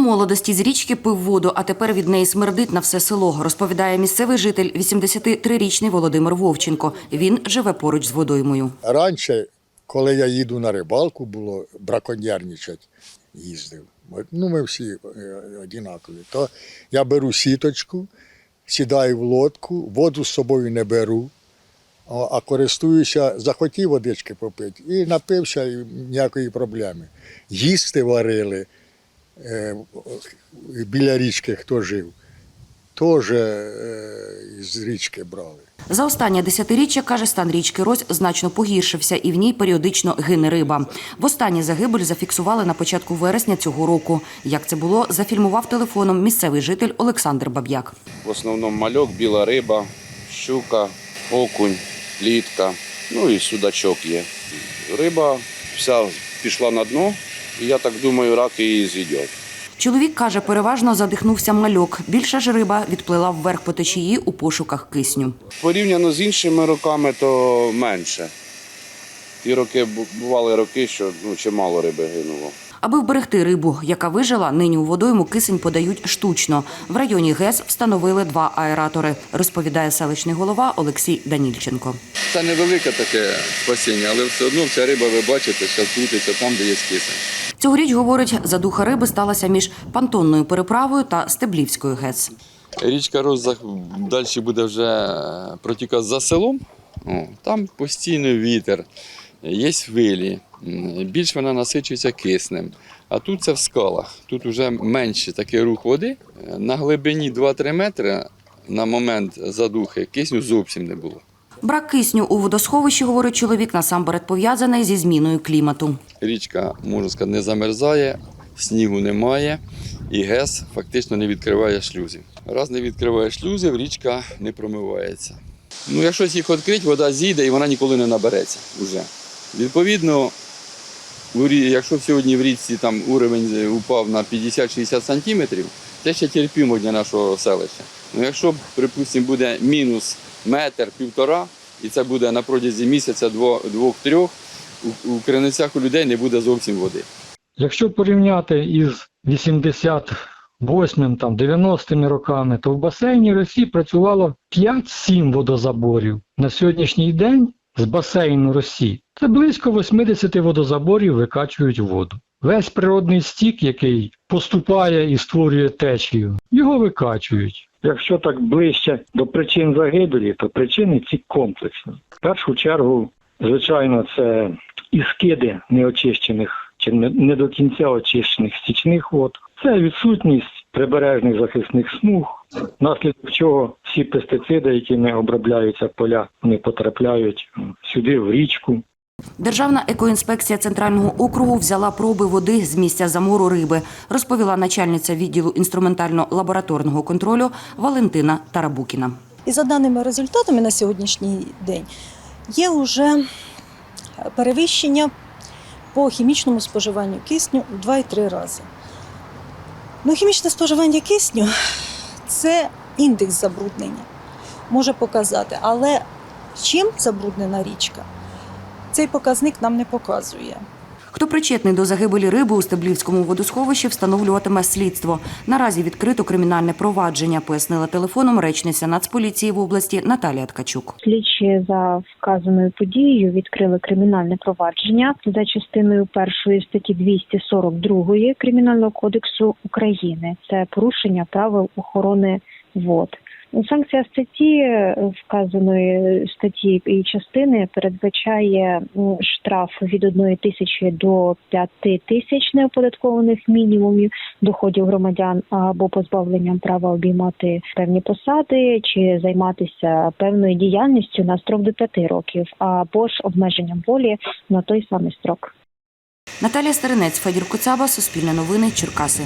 молодості з річки пив воду, а тепер від неї смердить на все село, розповідає місцевий житель 83-річний Володимир Вовченко. Він живе поруч з водоймою. Раніше, коли я їду на рибалку, було браконьєрничать, їздив. Ну, ми всі е, однакові. То я беру сіточку, сідаю в лодку, воду з собою не беру, а, користуюся, захотів водички попити і напився, і ніякої проблеми. Їсти варили біля річки, хто жив, теж е, з річки брали. За останнє десятиріччя, каже, стан річки Рось значно погіршився і в ній періодично гине риба. Востаннє загибель зафіксували на початку вересня цього року. Як це було, зафільмував телефоном місцевий житель Олександр Баб'як. В основному мальок, біла риба, щука, окунь, літка, ну і судачок є. Риба вся пішла на дно, і я так думаю, рак її з'їдять. Чоловік каже, переважно задихнувся мальок. Більша ж риба відплила вверх по течії у пошуках кисню. Порівняно з іншими роками, то менше. Ті роки бували роки, що ну, чимало риби гинуло. Аби вберегти рибу, яка вижила, нині у водойму кисень подають штучно. В районі ГЕС встановили два аератори, розповідає селищний голова Олексій Данільченко. Це невелике таке спасіння, але все одно вся риба, ви бачите, що крутиться там, де є кисень. Цьогоріч, говорить, задуха риби сталася між понтонною переправою та Стеблівською ГЕС. Річка Розах далі буде вже протікати за селом. Там постійно вітер, є хвилі, більш вона насичується киснем. А тут це в скалах. Тут вже менше такий рух води. На глибині 2-3 метри на момент задухи кисню зовсім не було. Брак кисню у водосховищі, говорить чоловік, насамперед пов'язаний зі зміною клімату. Річка, можна сказати, не замерзає, снігу немає, і ГЕС фактично не відкриває шлюзів. Раз не відкриває шлюзів, річка не промивається. Ну, якщо їх відкрити, вода зійде і вона ніколи не набереться вже. Відповідно, якщо сьогодні в річці там уровень упав на 50-60 сантиметрів, це ще терпімо для нашого селища. Ну, якщо, припустимо, буде мінус метр, півтора, і це буде на протязі місяця, двох-трьох, у криницях у людей не буде зовсім води. Якщо порівняти із 88 там 90-ми роками, то в басейні Росії працювало 5-7 водозаборів. На сьогоднішній день з басейну Росії це близько 80 водозаборів викачують воду. Весь природний стік, який поступає і створює течію, його викачують. Якщо так ближче до причин загибелі, то причини ці комплексні. В першу чергу, звичайно, це і скиди неочищених чи не до кінця очищених стічних вод. Це відсутність прибережних захисних смуг, наслідок чого всі пестициди, якими обробляються поля, вони потрапляють сюди в річку. Державна екоінспекція центрального округу взяла проби води з місця замору риби, розповіла начальниця відділу інструментально-лабораторного контролю Валентина Тарабукіна. І за даними результатами на сьогоднішній день є вже перевищення по хімічному споживанню кисню у 2-3 рази. Ну, хімічне споживання кисню це індекс забруднення, може показати, але чим забруднена річка, цей показник нам не показує. Хто причетний до загибелі риби у Стеблівському водосховищі, встановлюватиме слідство. Наразі відкрито кримінальне провадження, пояснила телефоном речниця Нацполіції в області Наталія Ткачук. Слідчі за вказаною подією відкрили кримінальне провадження за частиною першої статті 242 Кримінального кодексу України. Це порушення правил охорони вод. Санкція статті е, вказаної статті і частини передбачає штраф від 1 тисячі до 5 тисяч неоподаткованих мінімумів доходів громадян або позбавленням права обіймати певні посади чи займатися певною діяльністю на строк до 5 років, або ж обмеженням волі на той самий строк. Наталія Старинець, Федір Коцаба, Суспільне новини, Черкаси.